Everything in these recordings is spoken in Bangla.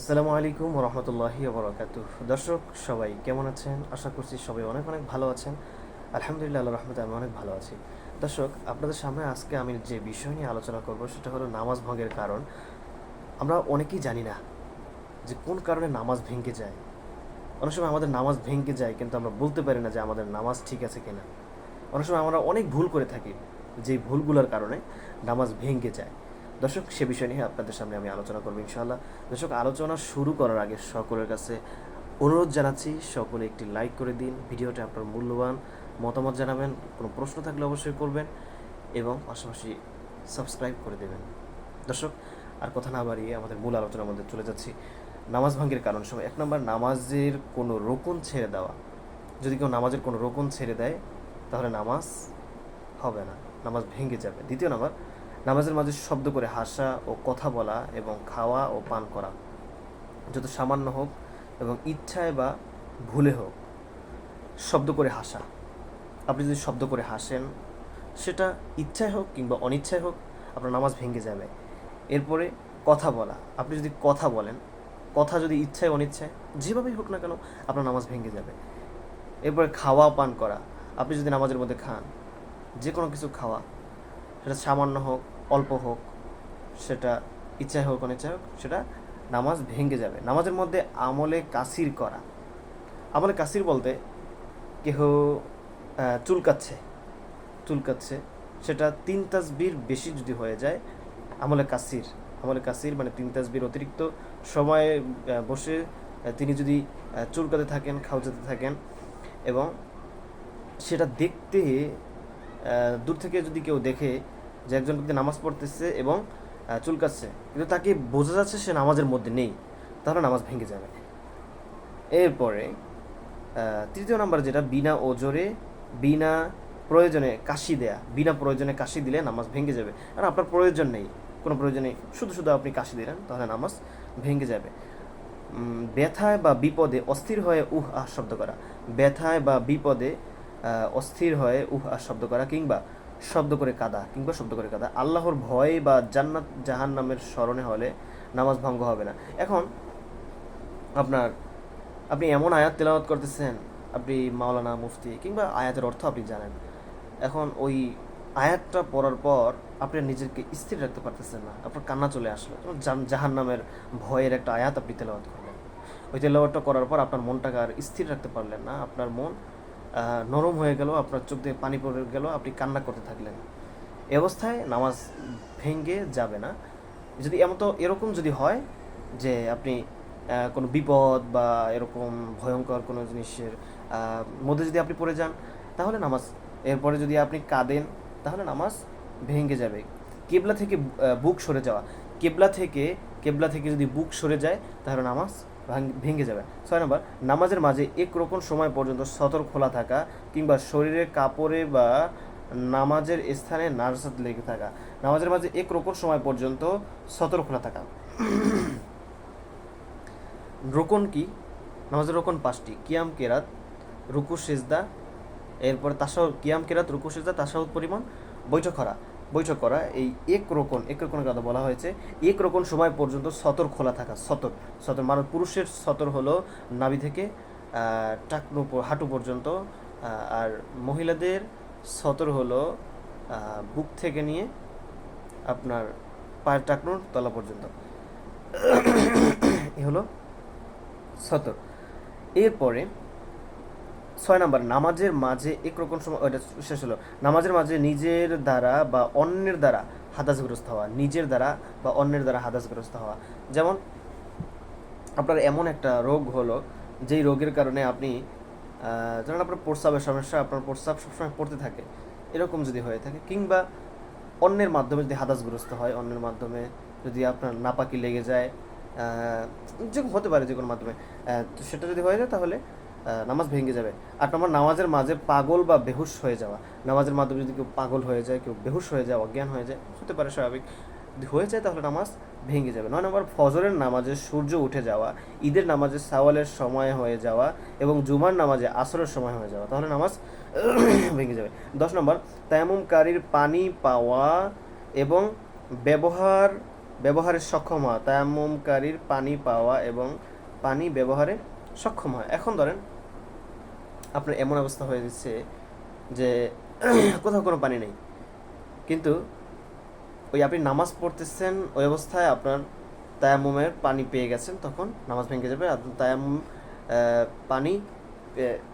আসসালামু আলাইকুম রহমতুল্লাহি বরকাত দর্শক, সবাই কেমন আছেন? আশা করছি সবাই অনেক অনেক ভালো আছেন। আলহামদুলিল্লাহ আল্লাহ রহমতে আমি অনেক ভালো আছি। দর্শক, আপনাদের সামনে আজকে আমি যে বিষয় নিয়ে আলোচনা করব সেটা হলো নামাজ ভঙ্গের কারণ। আমরা অনেকেই জানি না যে কোন কারণে নামাজ ভেঙে যায়। অনেক সময় আমাদের নামাজ ভেঙে যায়, কিন্তু আমরা বলতে পারি না যে আমাদের নামাজ ঠিক আছে কিনা। অনেক সময় আমরা অনেক ভুল করে থাকি যে ভুলগুলোর কারণে নামাজ ভেঙে যায়। দর্শক, সে বিষয় নিয়ে আপনাদের সামনে আমি আলোচনা করব ইনশাআল্লাহ। দর্শক, আলোচনা শুরু করার আগে সকলের কাছে অনুরোধ জানাচ্ছি, সকলে একটি লাইক করে দিন, ভিডিওটা আপনার মূল্যবান মতামত জানাবেন, কোনো প্রশ্ন থাকলে অবশ্যই করবেন এবং পাশাপাশি সাবস্ক্রাইব করে দেবেন। দর্শক, আর কথা না বাড়িয়ে আমাদের মূল আলোচনার মধ্যে চলে যাচ্ছি। নামাজ ভাঙ্গের কারণ সময় এক নম্বর, নামাজের কোনো রোকন ছেড়ে দেওয়া। যদি কেউ নামাজের কোনো রোকন ছেড়ে দেয়, তাহলে নামাজ হবে না, নামাজ ভেঙে যাবে। দ্বিতীয় নাম্বার নামাজের মাঝে শব্দ করে হাসা ও কথা বলা এবং খাওয়া ও পান করা, যত সামান্য হোক এবং ইচ্ছায় বা ভুলে হোক, শব্দ করে হাসা। আপনি যদি শব্দ করে হাসেন, সেটা ইচ্ছায় হোক কিংবা অনিচ্ছায় হোক, আপনার নামাজ ভেঙে যাবে। এরপরে কথা বলা। আপনি যদি কথা বলেন, কথা যদি ইচ্ছায়, অনিচ্ছায়, যেভাবেই হোক না কেন, আপনার নামাজ ভেঙে যাবে। এরপরে খাওয়া পান করা। আপনি যদি নামাজের মধ্যে খান যে কোনো কিছু খাওয়া, সেটা সামান্য হোক অল্প হোক, সেটা ইচ্ছায় হোক অনিচ্ছায় হোক, সেটা নামাজ ভেঙে যাবে। নামাজের মধ্যে আমলে কাসির করা। আমলে কাসির বলতে কেহ চুলকাচ্ছে চুলকাচ্ছে, সেটা তিন তাসবির বেশি যদি হয়ে যায়, আমলে কাসির। আমলে কাসির মানে তিন তাসবির অতিরিক্ত সময়ে বসে তিনি যদি চুলকাতে থাকেন খাওয়াতে থাকেন, এবং সেটা দেখতে দূর থেকে যদি কেউ দেখে যে একজন ব্যক্তি নামাজ পড়তেছে এবং চুলকাচ্ছে। কিন্তু তাকে বোঝা যাচ্ছে সে নামাজের মধ্যে নেই। তাহলে নামাজ ভেঙে যাবে। এরপরে তৃতীয় নাম্বার যেটা, বিনা ওজোরে, বিনা প্রয়োজনে কাশি দেয়া। বিনা প্রয়োজনে কাশি দিলে নামাজ ভেঙে যাবে। আর আপনার প্রয়োজন নেই। কোনো প্রয়োজন শুধু শুধু আপনি কাশি দিলেন, তাহলে নামাজ ভেঙে যাবে। ব্যথায় বা বিপদে অস্থির হয়ে উহ, আহ, শব্দ করা। ব্যথায় বা বিপদে অস্থির হয়ে উহ, আহ, শব্দ করা কিংবা শব্দ করে কাদা কিংবা শব্দ করে কাদা। আল্লাহর ভয় বা জান্নাত জাহান নামের স্মরণে হলে নামাজ ভঙ্গ হবে না। এখন আপনার, আপনি এমন আয়াত তেলাওয়াত করতেছেন, আপনি মাওলানা, মুফতি কিংবা আয়াতের অর্থ আপনি জানেন। এখন ওই আয়াতটা পড়ার পর আপনি নিজেকে স্থির রাখতে পারতেছেন না। আপনার কান্না চলে আসলো। জাহান নামের ভয়ের একটা আয়াত আপনি তেলাওয়াত করলেন। ওই তেলাওয়াতটা করার পর আপনার মনটাকে আর স্থির রাখতে পারলেন না। আপনার মন নরম হয়ে গেল, আপনার চোখ দিয়ে পানি পড়ে গেল, আপনি কান্না করতে থাকলেন। এ অবস্থায় নামাজ ভেঙ্গে যাবে না। যদি এমন তো এরকম যদি হয় যে আপনি কোনো বিপদ বা এরকম ভয়ঙ্কর কোনো জিনিসের মধ্যে যদি আপনি পড়ে যান, তাহলে নামাজ, এরপরে যদি আপনি কাঁদেন, তাহলে নামাজ ভেঙে যাবে। কেবলা থেকে বুক সরে যাওয়া। কেবলা থেকে কেবলা থেকে যদি বুক সরে যায়, তাহলে নামাজ ভাঙ- যাবে। ছয় নম্বর, নামাজের মাঝে এক রকম সময় পর্যন্ত সতর খোলা থাকা কিংবা শরীরের কাপড়ে বা নামাজের স্থানে নার্সাত লেগে থাকা। নামাজের মাঝে এক রকম সময় পর্যন্ত সতর খোলা থাকা। রোকন কি? নামাজের রোকন পাঁচটি। কিয়াম, কেরাত, রুকু, সেজদা। এরপর তাসাউ কিয়াম, কেরাত, রুকু, সেজদা তাসাউদ পরিমাণ। বৈঠক করা। বৈঠক করা এই এক রোকন, এক রোকনের কথা বলা হয়েছে। এক রোকন সময় পর্যন্ত সতর খোলা থাকা সতর সতর মানে পুরুষের সতর হলো নাভি থেকে টাকনু হাঁটু পর্যন্ত আর মহিলাদের সতর হলো বুক থেকে নিয়ে আপনার পায়ের টাকনুর তলা পর্যন্ত। এ হলো সতর এরপরে ছয় নাম্বার, নামাজের মাঝে একরকম সময় শেষ হলো। নামাজের মাঝে নিজের দ্বারা বা অন্যের দ্বারা হাদাসগ্রস্ত হওয়া, নিজের দ্বারা বা অন্যের দ্বারা হাদাসগ্রস্ত হওয়া। যেমন, আপনার এমন একটা রোগ হলো, যেই রোগের কারণে আপনি ধরেন আপনার প্রস্রাবের সমস্যা, আপনার প্রস্রাব সবসময় পড়তে থাকে। এরকম যদি হয়ে থাকে, কিংবা অন্যের মাধ্যমে যদি হাদাসগ্রস্ত হয়, অন্যের মাধ্যমে যদি আপনার নাপাকি লেগে যায় যে হতে পারে যে কোনো মাধ্যমে তো সেটা যদি হয়ে যায় তাহলে নামাজ ভেঙে যাবে। আট নম্বর, নামাজের মাঝে পাগল বা বেহুশ হয়ে যাওয়া। নামাজের মাধ্যমে যদি কেউ পাগল হয়ে যায়, কেউ বেহুশ হয়ে যায়, অজ্ঞান হয়ে যায়, হতে পারে স্বাভাবিক। যদি হয়ে যায়, তাহলে নামাজ ভেঙে যাবে। নয় নম্বর, ফজরের নামাজে সূর্য উঠে যাওয়া, ঈদের নামাজে সাওয়ালের সময় হয়ে যাওয়া এবং জুমার নামাজে আসরের সময় হয়ে যাওয়া, তাহলে নামাজ ভেঙে যাবে। দশ নম্বর তায়ামুমকারীর পানি পাওয়া এবং ব্যবহার ব্যবহারের সক্ষম হওয়া। তায়াম্মুমকারীর পানি পাওয়া এবং পানি ব্যবহারে সক্ষম হয় এখন ধরেন আপনার এমন অবস্থা হয়ে যাচ্ছে যে কোথাও কোনো পানি নেই। কিন্তু ওই আপনি নামাজ পড়তেছেন ওই অবস্থায় আপনার তায়াম্মুমের পানি পেয়ে গেছেন তখন নামাজ ভেঙে যাবে আপনার তায়াম্মুম আহ, পানি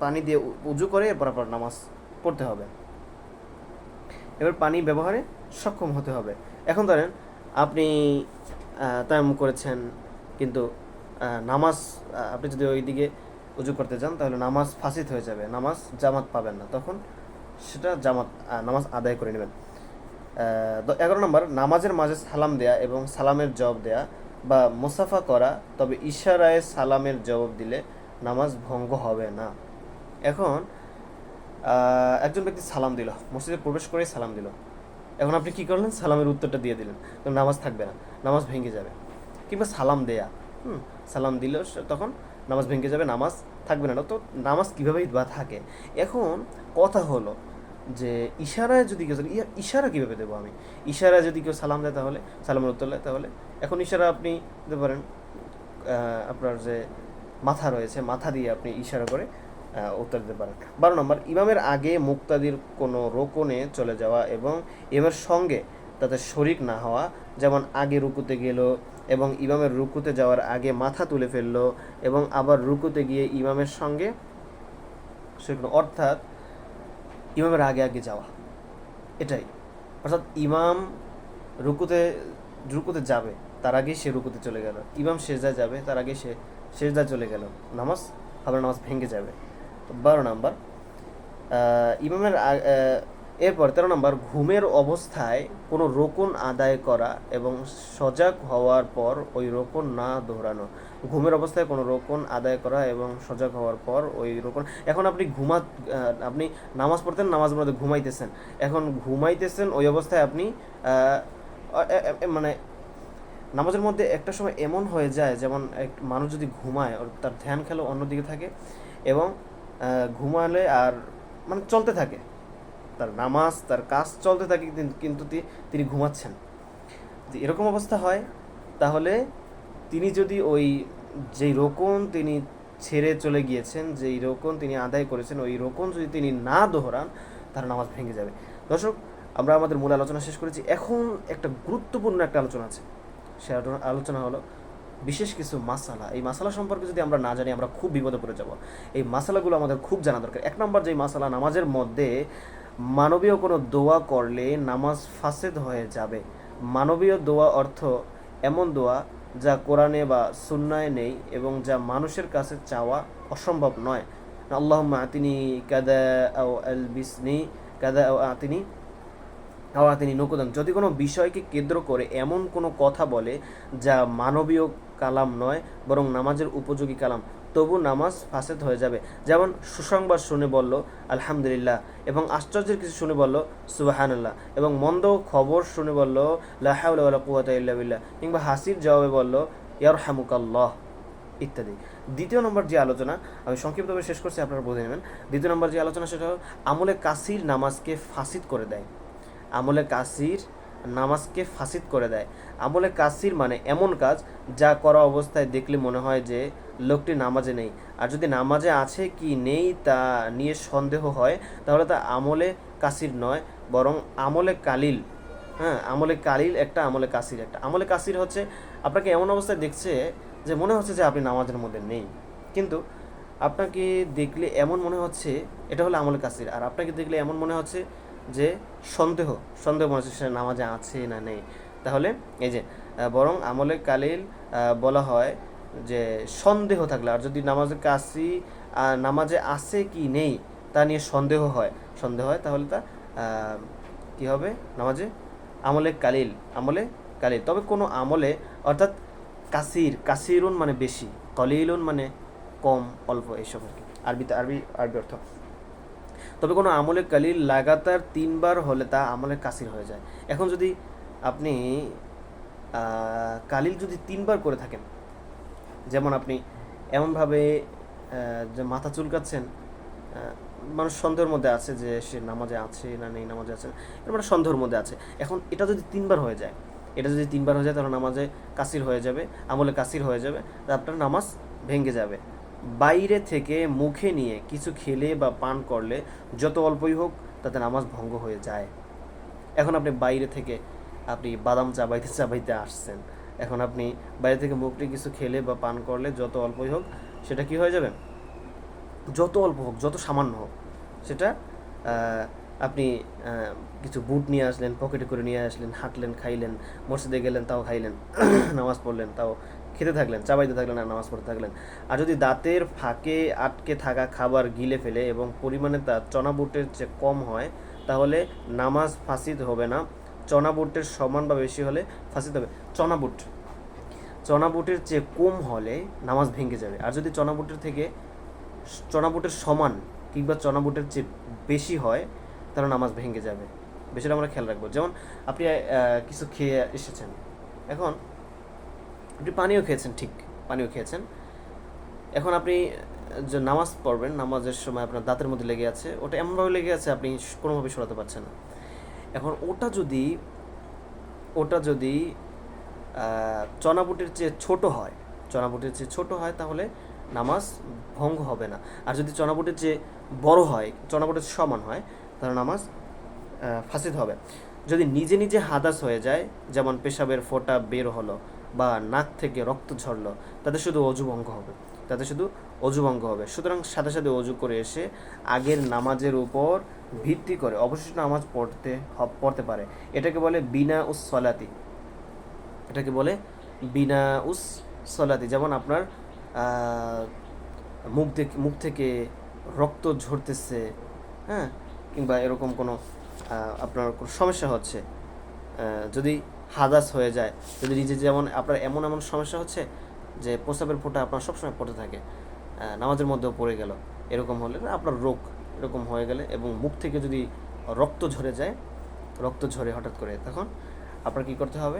পানি দিয়ে উজু করে এরপর আপনার নামাজ পড়তে হবে। এবার পানি ব্যবহারে সক্ষম হতে হবে। এখন ধরেন আপনি তায়াম্মুম করেছেন কিন্তু নামাজ আপনি যদি ওইদিকে উজু করতে যান, তাহলে নামাজ ফাসিদ হয়ে যাবে, নামাজ জামাত পাবেন না। তখন সেটা জামাত নামাজ আদায় করে নেবেন। এগারো নম্বর, নামাজের মাঝে সালাম দেয়া এবং সালামের জবাব দেয়া বা মুসাফা করা, তবে ইশারায় সালামের জবাব দিলে নামাজ ভঙ্গ হবে না। এখন একজন ব্যক্তি সালাম দিল, মসজিদে প্রবেশ করে সালাম দিল। এখন আপনি কি করলেন? সালামের উত্তরটা দিয়ে দিলেন। নামাজ থাকবে না, নামাজ ভেঙে যাবে। কিংবা সালাম দেয়া, হুম, সালাম দিল তখন নামাজ ভেঙে যাবে, নামাজ থাকবে না। তো নামাজ কীভাবেই বা থাকে? এখন কথা হলো যে ইশারায় যদি কেউ ইশারা কীভাবে দেবো আমি? ইশারায় যদি কেউ সালাম দেয় তাহলে সালামের উত্তর দেয় তাহলে, এখন ইশারা আপনি দিতে পারেন আপনার যে মাথা রয়েছে, মাথা দিয়ে আপনি ইশারা করে উত্তর দিতে পারেন। বারো নম্বর, ইমামের আগে মুক্তাদির কোনো রোকনে চলে যাওয়া এবং ইমামের সঙ্গে তাতে শরিক না হওয়া, যেমন আগে রুকুতে গেল এবং ইমামের রুকুতে যাওয়ার আগে মাথা তুলে ফেলল এবং আবার রুকুতে গিয়ে ইমামের সঙ্গে অর্থাৎ ইমামের আগে আগে যাওয়া। এটাই। অর্থাৎ ইমাম রুকুতে রুকুতে যাবে, তার আগেই সে রুকুতে চলে গেল। ইমাম শেষদায় যাবে, তার আগে সে শেষদায় চলে গেল। নামাজ আবার নামাজ ভেঙে যাবে। বারো নাম্বার ইমামের এরপর তেরো নম্বর, ঘুমের অবস্থায় কোনো রোকন আদায় করা এবং সজাগ হওয়ার পর ওই রোকন না দৌড়ানো। ঘুমের অবস্থায় কোনো রোকন আদায় করা এবং সজাগ হওয়ার পর ওই রোকন। এখন আপনি ঘুমা আপনি নামাজ পড়তেন, নামাজ মধ্যে ঘুমাইতেছেন। এখন ঘুমাইতেছেন, ওই অবস্থায় আপনি মানে নামাজের মধ্যে একটা সময় এমন হয়ে যায়, যেমন এক মানুষ যদি ঘুমায় তার ধ্যান খেলো অন্যদিকে থাকে এবং ঘুমালে আর মানে চলতে থাকে। তার নামাজ, তার কাজ চলতে থাকে, কিন্তু- তিনি ঘুমাচ্ছেন। যে এরকম অবস্থা হয়, তাহলে তিনি যদি ওই যেই রোকন তিনি ছেড়ে চলে গিয়েছেন, যেই রোকন তিনি আদায় করেছেন, ওই রোকন যদি তিনি না দোহরান, তার নামাজ ভেঙে যাবে। দর্শক, আমরা আমাদের মূল আলোচনা শেষ করেছি। এখন একটা গুরুত্বপূর্ণ একটা আলোচনা আছে। সে আলোচনা- হলো বিশেষ কিছু মাসালা। এই মাসালা সম্পর্কে যদি আমরা না জানি, আমরা খুব বিপদে পড়ে যাব। এই মাসালাগুলো আমাদের খুব জানা দরকার। এক নম্বর যেই মাসালা, নামাজের মধ্যে মানবীয় কোনো দোয়া করলে নামাজ ফাসেদ হয়ে যাবে। মানবীয় দোয়া অর্থ এমন দোয়া যা কোরআনে বা সুন্নায় নেই এবং যা মানুষের কাছে চাওয়া অসম্ভব নয়। আল্লাহ আতিনি কাদা আও আল বিসনি কাদা আও আতিনি আওয়া তিনি নকুদান। যদি কোনো বিষয়কে কেন্দ্র করে এমন কোনো কথা বলে যা মানবীয় কালাম নয়, বরং নামাজের উপযোগী কালাম তবু নামাজ ফাসেদ হয়ে যাবে। যেমন সুসংবাদ শুনে বলল, আলহামদুলিল্লাহ। এবং আশ্চর্যের কিছু শুনে বলল, সুবাহানাল্লাহ। এবং মন্দ খবর শুনে বলল লাহাউল্লাহ কুয়াতা ইল্লা বিল্লাহ। কিংবা হাসির জবাবে বলল, ইয়ারহামুকাল্লাহ। ইত্যাদি। দ্বিতীয় নম্বর যে আলোচনা, আমি সংক্ষিপ্তভাবে শেষ করছি, আপনারা বুঝে নেবেন। দ্বিতীয় নম্বর যে আলোচনা, সেটা হলো, আমলে কাসির নামাজকে ফাসিদ করে দেয়। আমলে কাসির নামাজকে ফাসিদ করে দেয়। আমলে কাসির মানে এমন কাজ যা করা অবস্থায় দেখলে মনে হয় যে লোকটি নামাজে নেই। আর যদি নামাজে আছে কি নেই তা নিয়ে সন্দেহ হয়, তাহলে তা আমলে কাসির নয়, বরং আমলে কালিল। হ্যাঁ আমলে কালিল একটা, আমলে কাসির একটা। আমলে কাসির হচ্ছে, আপনাকে এমন অবস্থায় দেখছে যে মনে হচ্ছে যে আপনি নামাজের মধ্যে নেই। কিন্তু আপনাকে দেখলে এমন মনে হচ্ছে, এটা হলো আমলে কাসির। আর আপনাকে দেখলে এমন মনে হচ্ছে যে সন্দেহ সন্দেহ মনে হচ্ছে সে নামাজে আছে না নেই। তাহলে এই যে বরং আমলে কালিল বলা হয় যে সন্দেহ থাকলে আর যদি নামাজে আহ, নামাজে আছে কি নেই তা নিয়ে সন্দেহ হয়। সন্দেহ হয় তাহলে তা কি হবে? নামাজে আমলে কালিল আমলে কালিল। তবে কোনো আমলে অর্থাৎ কাসির কাসিরুন মানে বেশি কলিলুন মানে কম অল্প এইসব আর কি। আরবিতে আরবি আরবি অর্থ। তবে কোনো আমলে কালিল লাগাতার তিনবার হলে তা আমলে কাসির হয়ে যায়। এখন যদি আপনি কালিল যদি তিনবার করে থাকেন, যেমন আপনি এমনভাবে যে মাথা চুলকাচ্ছেন মানুষ সন্দেহের মধ্যে আছে যে সে নামাজে আছে না নেই, নামাজে আছে না এর মানে সন্দেহের মধ্যে আছে। এখন এটা যদি তিনবার হয়ে যায়, এটা যদি তিনবার হয়ে যায়, তাহলে নামাজে কাসির হয়ে যাবে, আমলে কাসির হয়ে যাবে আপনার নামাজ ভেঙে যাবে। বাইরে থেকে মুখে নিয়ে কিছু খেলে বা পান করলে যত অল্পই হোক, তাতে নামাজ ভঙ্গ হয়ে যায়। এখন আপনি বাইরে থেকে আপনি বাদাম চাবাইতে চাবাইতে আসছেন। এখন আপনি বাইরে থেকে মুখটি কিছু খেলে বা পান করলে যত অল্পই হোক, সেটা কি হয়ে যাবে? যত অল্প হোক, যত সামান্য হোক, সেটা আপনি কিছু বুট নিয়ে আসলেন, পকেটে করে নিয়ে আসলেন, হাঁটলেন, খাইলেন, মসজিদে গেলেন, তাও খাইলেন, নামাজ পড়লেন, তাও খেতে থাকলেন চাবাইতে থাকলেন আর নামাজ পড়তে থাকলেন। আর যদি দাঁতের ফাঁকে আটকে থাকা খাবার গিলে ফেলে এবং পরিমাণে তা চনা বুটের চেয়ে কম হয়, তাহলে নামাজ ফাঁসিদ হবে না। চনা বুটের সমান বা বেশি হলে ফাঁসিদ হবে চনা বুট চনা বুটের চেয়ে কম হলে নামাজ ভেঙে যাবে। আর যদি চনা বুটের থেকে চনা বুটের সমান কিংবা চনা বুটের চেয়ে বেশি হয়, তাহলে নামাজ ভেঙে যাবে। বিষয়টা আমরা খেয়াল রাখব। যেমন আপনি কিছু খেয়ে এসেছেন। এখন আপনি পানিও খেয়েছেন, ঠিক পানিও খেয়েছেন। এখন আপনি যে নামাজ পড়বেন, নামাজের সময় আপনার দাঁতের মধ্যে লেগে আছে, ওটা এমনভাবে লেগে আছে আপনি কোনোভাবে সরাতে পারছেন না। এখন ওটা যদি ওটা যদি চনাবুটের চেয়ে ছোট হয়, চনাবুটের চেয়ে ছোট হয় তাহলে নামাজ ভঙ্গ হবে না। আর যদি চনাবুটের চেয়ে বড় হয়, চনাবুটের সমান হয়, তাহলে নামাজ ফাসিদ হবে। যদি নিজে নিজে হাদাস হয়ে যায়, যেমন পেশাবের ফোঁটা বের হলো বা নাক থেকে রক্ত ঝরলো, তাতে শুধু অজু ভঙ্গ হবে। তাতে শুধু অজু ভঙ্গ হবে। সুতরাং সাথে সাথে অজু করে এসে আগের নামাজের উপর ভিত্তি করে অবশিষ্ট নামাজ পড়তে পড়তে পারে। এটাকে বলে বিনা উস সলাতি এটাকে বলে বিনা উস সলাতি যেমন আপনার মুখ থেকে মুখ থেকে রক্ত ঝরতেছে হ্যাঁ? কিংবা এরকম কোনো আপনার কোনো সমস্যা হচ্ছে যদি হাদাস হয়ে যায়, যদি নিজে যেমন, আপনার এমন এমন সমস্যা হচ্ছে যে প্রস্রাবের ফোঁটা আপনার সবসময় পড়তে থাকে নামাজের মধ্যেও পড়ে গেল, এরকম হলে আপনার রোগ এরকম হয়ে গেলে এবং মুখ থেকে যদি রক্ত ঝরে যায়, রক্ত ঝরে হঠাৎ করে, তখন আপনার কি করতে হবে?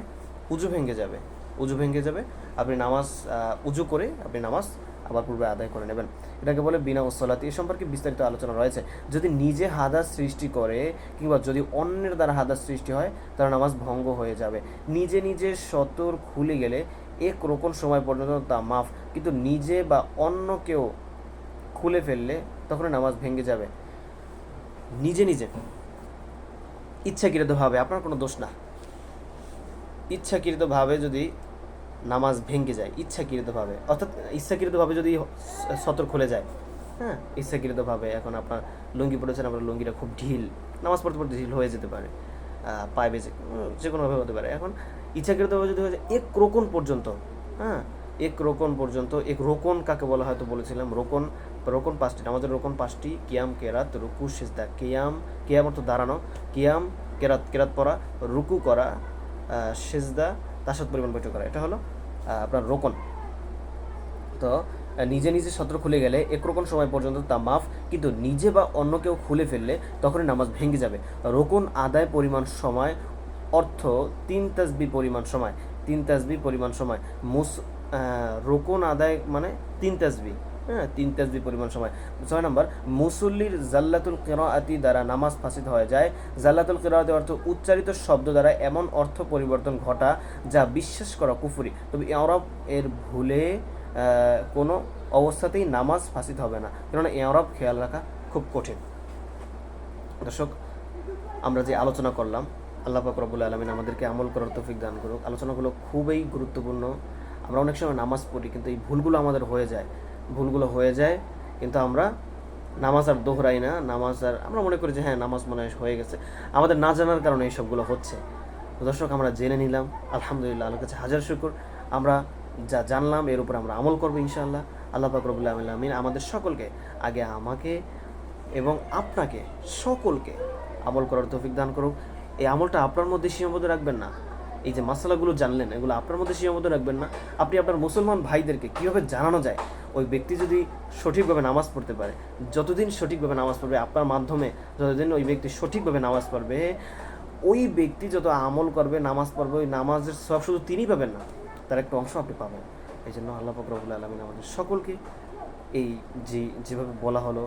উজু ভেঙে যাবে। উজু ভেঙে যাবে। আপনি নামাজ উজু করে আপনি নামাজ আবার পূর্বে আদায় করে নেবেন। এটাকে বলে বিনা ওসলাতি এ সম্পর্কে বিস্তারিত আলোচনা রয়েছে। যদি নিজে হাদাস সৃষ্টি করে কিংবা যদি অন্যের দ্বারা হাদাস সৃষ্টি হয়, তাহলে নামাজ ভঙ্গ হয়ে যাবে। নিজে নিজে সতর খুলে গেলে এক রোকন সময় পর্যন্ত তা মাফ। কিন্তু নিজে বা অন্য কেউ খুলে ফেললে তখন নামাজ ভেঙে যাবে। নিজে নিজে। ইচ্ছাকৃতভাবে, আপনার কোনো দোষ না। ইচ্ছাকৃতভাবে যদি নামাজ ভেঙে যায়, ইচ্ছাকৃতভাবে, অর্থাৎ ইচ্ছাকৃতভাবে যদি সতর খুলে যায় হ্যাঁ ইচ্ছাকৃতভাবে, এখন আপনার লুঙ্গি পড়েছেন আপনার লুঙ্গিটা খুব ঢিল, নামাজ পড়তে পড়তে ঢিল হয়ে যেতে পারে পায়ে বেজে যে কোনোভাবে হতে পারে। এখন ইচ্ছাকৃতভাবে যদি হয়ে যায়, এক রোকন পর্যন্ত হ্যাঁ এক রোকন পর্যন্ত, এক রোকন কাকে বলা হয়তো বলেছিলাম, রোকন রোকন পাঁচটি আমাদের রোকন পাঁচটি, কিয়াম, কেরাত, রুকু, সেজদা। কিয়াম কিয়াম অর্থ দাঁড়ানো। কিয়াম, কেরাত কেরাত পড়া, রুকু করা সেজদা, তাসাদ পরিমাণ বৈঠক করা। এটা হলো আপনার রোকন। তো নিজে নিজে সত্র খুলে গেলে একরকম সময় পর্যন্ত তা মাফ, কিন্তু নিজে বা অন্য কেউ খুলে ফেললে তখনই নামাজ ভেঙে যাবে। রোকন আদায় পরিমাণ সময়, অর্থ তিন তাসবি পরিমাণ সময়। তিন তাসবি পরিমাণ সময়। মুস রোকন আদায় মানে তিন তাসবি। হ্যাঁ তিন তাসবি পরিমাণ সময়। ছয় নম্বর, মুসল্লির জাল্লাতুল কেরাআতি দ্বারা নামাজ ফাসিদ হয়ে যায়। জাল্লাতুল কেরাআতি অর্থ উচ্চারিত শব্দ দ্বারা এমন অর্থ পরিবর্তন ঘটা যা বিশ্বাস করা কুফুরি। তবে এরব এর ভুলে কোনো অবস্থাতেই নামাজ ফাসিদ হবে না। কেননা এরব খেয়াল রাখা খুব কঠিন। দর্শক, আমরা যে আলোচনা করলাম, আল্লাহ পাক রব্বুল আলমিন আমাদেরকে আমল করার তৌফিক দান করুক। আলোচনাগুলো খুবই গুরুত্বপূর্ণ। আমরা অনেক সময় নামাজ পড়ি, কিন্তু এই ভুলগুলো আমাদের হয়ে যায়। ভুলগুলো হয়ে যায়, কিন্তু আমরা নামাজ আর দোহরাই না। নামাজ আর আমরা মনে করি যে হ্যাঁ নামাজ মনে হয় গেছে। আমাদের না জানার কারণে এই সবগুলো হচ্ছে। দর্শক, আমরা জেনে নিলাম। আলহামদুলিল্লাহ, আল্লাহর কাছে হাজার শুকুর। আমরা যা জানলাম, এর উপর আমরা আমল করব ইনশাআল্লাহ। আল্লাহ পাক রব্বুল আলমিন আমাদের সকলকে, আগে আমাকে এবং আপনাকে সকলকে আমল করার তৌফিক দান করুক। এই আমলটা আপনার মধ্যে সীমাবদ্ধ রাখবেন না। এই যে মশলাগুলো জানলেন, এগুলো আপনার মধ্যে সীমাবদ্ধ রাখবেন না। আপনি আপনার মুসলমান ভাইদেরকে কীভাবে জানানো যায়? ওই ব্যক্তি যদি সঠিকভাবে নামাজ পড়তে পারে, যতদিন সঠিকভাবে নামাজ পড়বে, আপনার মাধ্যমে যতদিন ওই ব্যক্তি সঠিকভাবে নামাজ পড়বে, ওই ব্যক্তি যত আমল করবে, নামাজ পড়বে, ওই নামাজের সব শুধু তিনি পাবেন না, তার একটা অংশ আপনি পাবেন। এই জন্য আল্লাহ ফকরবুল আলমিন আমাদের সকলকে এই যে, যেভাবে বলা হলো,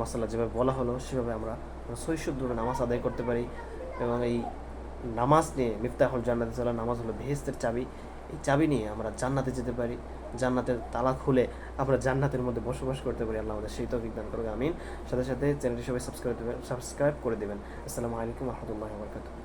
মশালা যেভাবে বলা হলো, সেভাবে আমরা শৈশব ধরে নামাজ আদায় করতে পারি এবং এই নামাজ নিয়ে মিফতাহুল জান্নাত নামাজ হলো বেহেস্তের চাবি। এই চাবি নিয়ে আমরা জান্নাতে যেতে পারি। জান্নাতের তালা খুলে আমরা জান্নাতের মধ্যে বসবাস করতে পারি। আল্লাহ আমাদের সেই তো বিজ্ঞান করুক, আমিন। সাথে সাথে চ্যানেলটি সবাই সাবস্ক্রাইব সাবস্ক্রাইব করে দেবেন। আসসালামু আলাইকুম রহমতুল্লাহ বরকাতুহ।